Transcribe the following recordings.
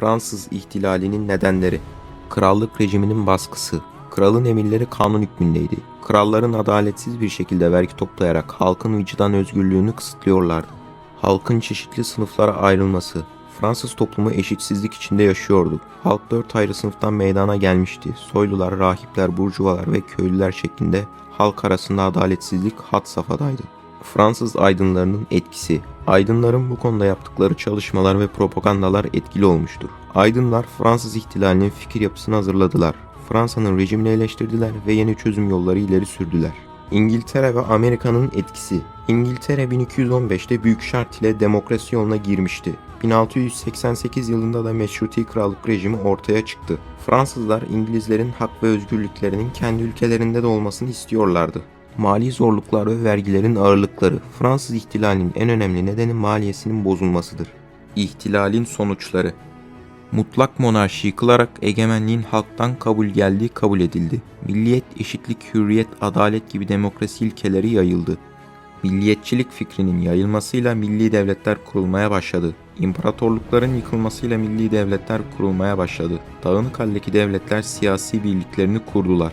Fransız ihtilalinin nedenleri. Krallık rejiminin baskısı. Kralın emirleri kanun hükmündeydi. Kralların adaletsiz bir şekilde vergi toplayarak halkın vicdan özgürlüğünü kısıtlıyorlardı. Halkın çeşitli sınıflara ayrılması. Fransız toplumu eşitsizlik içinde yaşıyordu. Halk dört ayrı sınıftan meydana gelmişti. Soylular, rahipler, burjuvalar ve köylüler şeklinde halk arasında adaletsizlik had safhadaydı. Fransız aydınlarının etkisi. Aydınların bu konuda yaptıkları çalışmalar ve propagandalar etkili olmuştur. Aydınlar Fransız ihtilalinin fikir yapısını hazırladılar. Fransa'nın rejimini eleştirdiler ve yeni çözüm yolları ileri sürdüler. İngiltere ve Amerika'nın etkisi. İngiltere 1215'te Büyük Şart ile demokrasi yoluna girmişti. 1688 yılında da Meşruti Krallık rejimi ortaya çıktı. Fransızlar İngilizlerin hak ve özgürlüklerinin kendi ülkelerinde de olmasını istiyorlardı. Mali zorluklar ve vergilerin ağırlıkları Fransız ihtilalinin en önemli nedeni maliyesinin bozulmasıdır. İhtilalin sonuçları Mutlak monarşi yıkılarak egemenliğin halktan kabul geldiği kabul edildi. Milliyet, eşitlik, hürriyet, adalet gibi demokrasi ilkeleri yayıldı. Milliyetçilik fikrinin yayılmasıyla milli devletler kurulmaya başladı. İmparatorlukların yıkılmasıyla milli devletler kurulmaya başladı. Dağınık haldeki devletler siyasi birliklerini kurdular.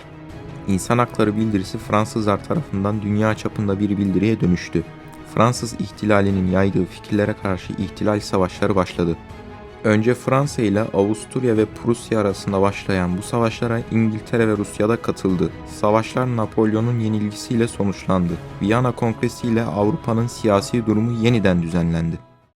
İnsan hakları bildirisi Fransızlar tarafından dünya çapında bir bildiriye dönüştü. Fransız ihtilalinin yaydığı fikirlere karşı ihtilal savaşları başladı. Önce Fransa ile Avusturya ve Prusya arasında başlayan bu savaşlara İngiltere ve Rusya da katıldı. Savaşlar Napolyon'un yenilgisiyle sonuçlandı. Viyana Kongresi ile Avrupa'nın siyasi durumu yeniden düzenlendi.